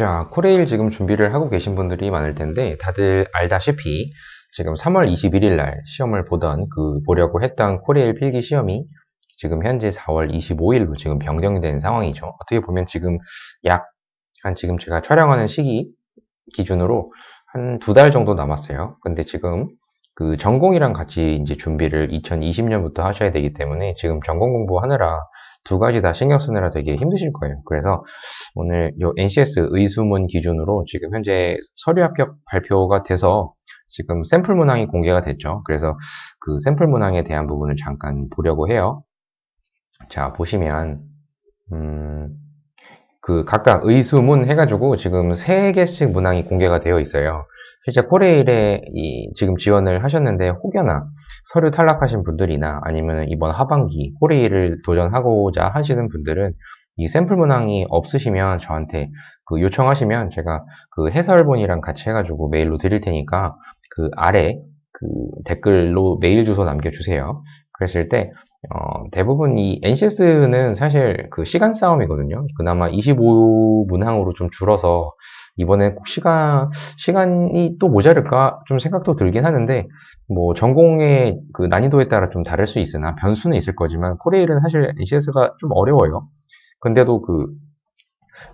자, 코레일 지금 준비를 하고 계신 분들이 많을 텐데, 다들 알다시피, 지금 3월 21일 날 시험을 보던, 그, 보려고 했던 코레일 필기 시험이 지금 현재 4월 25일로 지금 변경된 상황이죠. 어떻게 보면 지금 약, 한 지금 제가 촬영하는 시기 기준으로 한 두 달 정도 남았어요. 근데 지금 그 전공이랑 같이 이제 준비를 2020년부터 하셔야 되기 때문에 지금 전공 공부하느라 두 가지 다 신경 쓰느라 되게 힘드실 거예요. 그래서 오늘 요 NCS 의수문 기준으로 지금 현재 서류 합격 발표가 돼서 지금 샘플 문항이 공개가 됐죠. 그래서 그 샘플 문항에 대한 부분을 잠깐 보려고 해요. 자, 보시면, 음, 그 각각 의수문 해가지고 지금 3개씩 문항이 공개가 되어 있어요. 실제 코레일에 이 지금 지원을 하셨는데 혹여나 서류 탈락하신 분들이나 아니면 이번 하반기 코레일을 도전하고자 하시는 분들은 이 샘플 문항이 없으시면 저한테 그 요청하시면 제가 그 해설본이랑 같이 해가지고 메일로 드릴 테니까 그 아래 그 댓글로 메일 주소 남겨주세요. 그랬을 때 어, 대부분 이 NCS는 사실 그 시간 싸움이거든요. 그나마 25문항으로 좀 줄어서 이번에 꼭 시간, 시간이 또 모자랄까 좀 생각도 들긴 하는데, 뭐 전공의 그 난이도에 따라 좀 다를 수 있으나 변수는 있을 거지만, 코레일은 사실 NCS가 좀 어려워요. 근데도 그,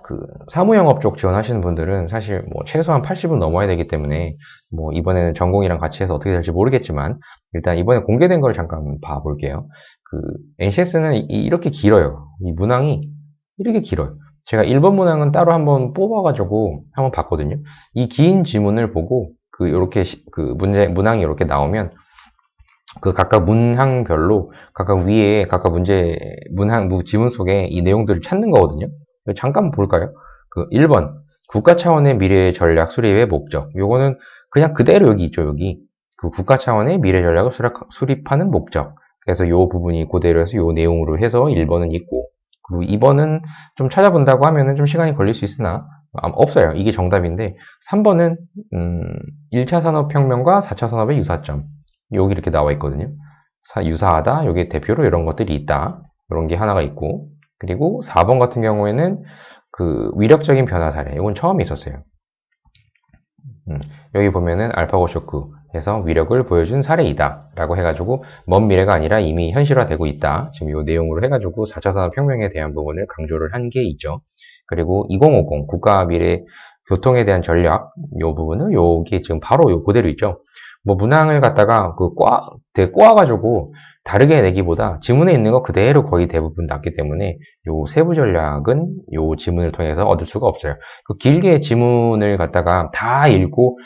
그 사무영업 쪽 지원하시는 분들은 사실 뭐 최소한 80은 넘어야 되기 때문에 뭐 이번에는 전공이랑 같이 해서 어떻게 될지 모르겠지만 일단 이번에 공개된 걸 잠깐 봐볼게요. 그 NCS는 이 렇게 길어요. 이 문항이 이렇게 길어요. 제가 1번 문항은 따로 한번 뽑아가지고 한번 봤거든요. 이 긴 지문을 보고 그 이렇게 그 문제 문항이 이렇게 나오면 그 각각 문항별로 각각 위에 각각 문제 문항 지문 속에 이 내용들을 찾는 거거든요. 잠깐 볼까요? 그 1번 국가 차원의 미래 전략 수립의 목적. 요거는 그냥 그대로 여기 있죠, 여기. 그 국가 차원의 미래 전략을 수립하는 목적. 그래서 요 부분이 그대로 해서 요 내용으로 해서 1번은 있고 그리고 2번은 좀 찾아본다고 하면은 좀 시간이 걸릴 수 있으나 없어요. 이게 정답인데 3번은 음, 1차 산업혁명과 4차 산업의 유사점 여기 이렇게 나와 있거든요. 유사하다. 여기 대표로 이런 것들이 있다. 이런 게 하나가 있고 그리고 4번 같은 경우에는 그 위력적인 변화 사례 이건 처음 있었어요. 음, 여기 보면은 알파고 쇼크 해서 위력을 보여준 사례이다 라고 해가지고 먼 미래가 아니라 이미 현실화되고 있다. 지금 이 내용으로 해가지고 4차 산업혁명에 대한 부분을 강조를 한 게 있죠. 그리고 2050 국가 미래 교통에 대한 전략 이 부분은 여기 지금 바로 요 그대로 있죠. 뭐 문항을 갖다가 그 꽈, 되게 꼬아가지고 다르게 내기보다 지문에 있는 거 그대로 거의 대부분 났기 때문에 요 세부 전략은 요 지문을 통해서 얻을 수가 없어요. 그 길게 지문을 갖다가 다 읽고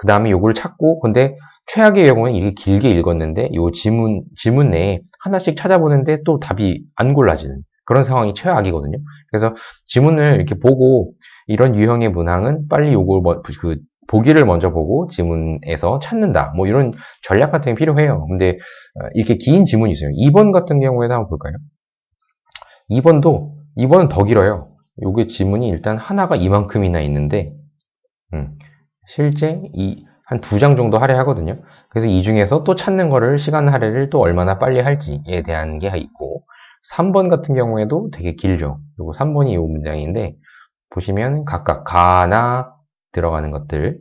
그 다음에 요걸 찾고 근데 최악의 경우는 이게 길게 읽었는데 요 지문 지문 내에 하나씩 찾아보는데 또 답이 안 골라지는 그런 상황이 최악이거든요. 그래서 지문을 이렇게 보고 이런 유형의 문항은 빨리 요걸 뭐, 그 보기를 먼저 보고 지문에서 찾는다. 뭐 이런 전략 같은 게 필요해요. 근데 어, 이렇게 긴 지문이 있어요. 2번 같은 경우에도 한번 볼까요? 2번도 2번은 더 길어요. 요게 지문이 일단 하나가 이만큼이나 있는데 음, 실제 이 한 두 장 정도 할애하거든요. 그래서 이 중에서 또 찾는 거를 시간 할애를 또 얼마나 빨리 할지에 대한 게 있고 3번 같은 경우에도 되게 길죠. 그리고 3번이 이 문장인데 보시면 각각 가나 들어가는 것들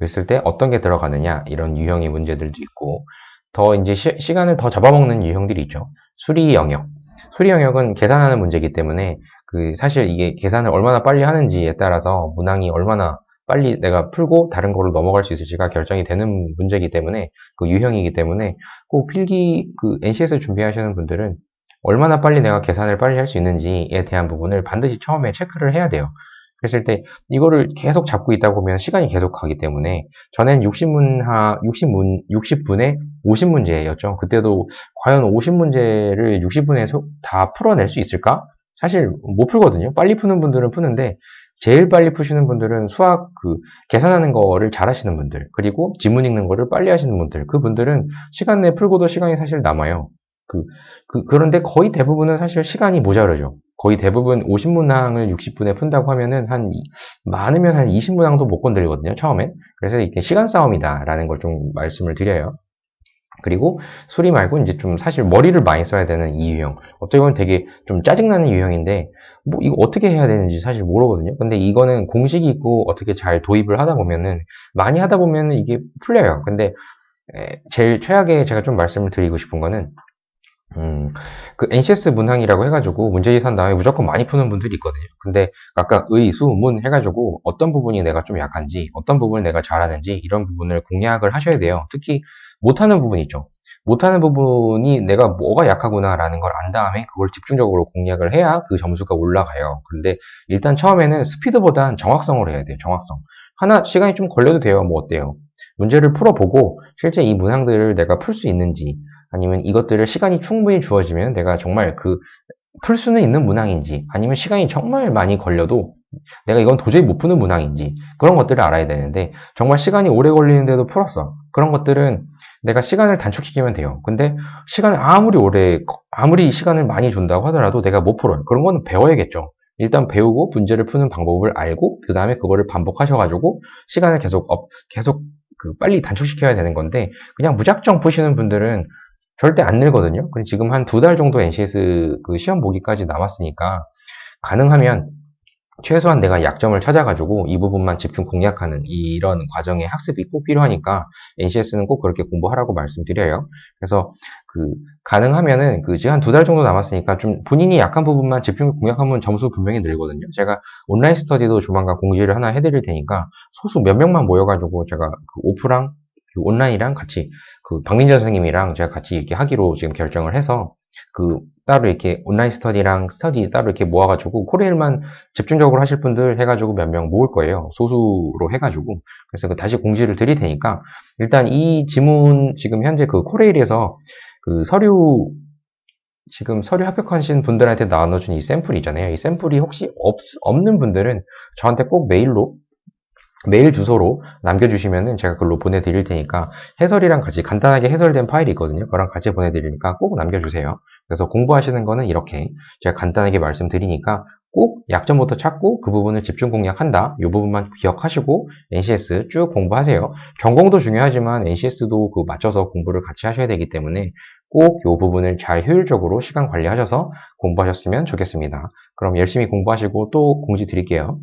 했을 때 어떤 게 들어가느냐 이런 유형의 문제들도 있고 더 이제 시, 간을더 잡아먹는 유형들이 있죠. 수리 영역. 수리 영역은 계산하는 문제이기 때문에 그 사실 이게 계산을 얼마나 빨리 하는지에 따라서 문항이 얼마나 빨리 내가 풀고 다른 거로 넘어갈 수 있을지가 결정이 되는 문제이기 때문에 그 유형이기 때문에 꼭 필기 그 NCS 준비하시는 분들은 얼마나 빨리 내가 계산을 빨리 할 수 있는지에 대한 부분을 반드시 처음에 체크를 해야 돼요. 그랬을 때 이거를 계속 잡고 있다 보면 시간이 계속 가기 때문에 전엔 60문하 60문 60분에 50문제였죠. 그때도 과연 50문제를 60분에 다 풀어낼 수 있을까? 사실 못 풀거든요. 빨리 푸는 분들은 푸는데 제일 빨리 푸시는 분들은 수학 그 계산하는 거를 잘 하시는 분들 그리고 지문 읽는 거를 빨리 하시는 분들 그 분들은 시간 내에 풀고도 시간이 사실 남아요. 그, 그 그런데 거의 대부분은 사실 시간이 모자르죠. 거의 대부분 50문항을 60분에 푼다고 하면은 한 많으면 한 20문항도 못 건드리거든요 처음엔 그래서 이게 시간 싸움이다 라는 걸 좀 말씀을 드려요 그리고 수리 말고 이제 좀 사실 머리를 많이 써야 되는 이 유형. 어떻게 보면 되게 좀 짜증나는 유형인데, 뭐 이거 어떻게 해야 되는지 사실 모르거든요. 근데 이거는 공식이 있고 어떻게 잘 도입을 하다 보면은, 많이 하다 보면은 이게 풀려요. 근데 에, 제일 최악의 제가 좀 말씀을 드리고 싶은 거는, 음, 그 NCS 문항이라고 해가지고 문제집 산 다음에 무조건 많이 푸는 분들이 있거든요. 근데 아까 의, 수, 문 해가지고 어떤 부분이 내가 좀 약한지, 어떤 부분을 내가 잘하는지 이런 부분을 공략을 하셔야 돼요. 특히 못하는 부분 있죠. 못하는 부분이 내가 뭐가 약하구나라는 걸 안 다음에 그걸 집중적으로 공략을 해야 그 점수가 올라가요. 근데 일단 처음에는 스피드보단 정확성으로 해야 돼요. 정확성. 하나 시간이 좀 걸려도 돼요. 뭐 어때요? 문제를 풀어보고 실제 이 문항들을 내가 풀 수 있는지 아니면 이것들을 시간이 충분히 주어지면 내가 정말 그 풀 수는 있는 문항인지 아니면 시간이 정말 많이 걸려도 내가 이건 도저히 못 푸는 문항인지 그런 것들을 알아야 되는데 정말 시간이 오래 걸리는데도 풀었어. 그런 것들은 내가 시간을 단축시키면 돼요. 근데 시간을 아무리 오래 아무리 시간을 많이 준다고 하더라도 내가 못 풀어요. 그런 건 배워야겠죠. 일단 배우고 문제를 푸는 방법을 알고 그 다음에 그거를 반복하셔가지고 시간을 계속 업, 계속 그 빨리 단축시켜야 되는 건데 그냥 무작정 푸시는 분들은 절대 안 늘거든요. 그리고 지금 한 두 달 정도 NCS 그 시험 보기까지 남았으니까 가능하면 최소한 내가 약점을 찾아가지고 이 부분만 집중 공략하는 이런 과정의 학습이 꼭 필요하니까 NCS는 꼭 그렇게 공부하라고 말씀드려요. 그래서 그 가능하면은 그 지금 한 두 달 정도 남았으니까 좀 본인이 약한 부분만 집중 공략하면 점수 분명히 늘거든요. 제가 온라인 스터디도 조만간 공지를 하나 해드릴 테니까 소수 몇 명만 모여가지고 제가 그 오프랑 그 온라인이랑 같이 그 박민재 선생님이랑 제가 같이 이렇게 하기로 지금 결정을 해서 그 따로 이렇게 온라인 스터디랑 스터디 따로 이렇게 모아가지고 코레일만 집중적으로 하실 분들 해가지고 몇 명 모을 거예요. 소수로 해가지고. 그래서 그 다시 공지를 드릴 테니까 일단 이 지문 지금 현재 그 코레일에서 그 서류 지금 서류 합격하신 분들한테 나눠준 이 샘플 이잖아요. 이 샘플이 혹시 없, 없는 분들은 저한테 꼭 메일로 메일 주소로 남겨주시면은 제가 그걸로 보내드릴 테니까 해설이랑 같이 간단하게 해설된 파일이 있거든요. 그랑 같이 보내드리니까 꼭 남겨주세요. 그래서 공부하시는 거는 이렇게 제가 간단하게 말씀드리니까 꼭 약점부터 찾고 그 부분을 집중 공략한다. 이 부분만 기억하시고 NCS 쭉 공부하세요. 전공도 중요하지만 NCS도 그 맞춰서 공부를 같이 하셔야 되기 때문에 꼭 이 부분을 잘 효율적으로 시간 관리하셔서 공부하셨으면 좋겠습니다. 그럼 열심히 공부하시고 또 공지 드릴게요.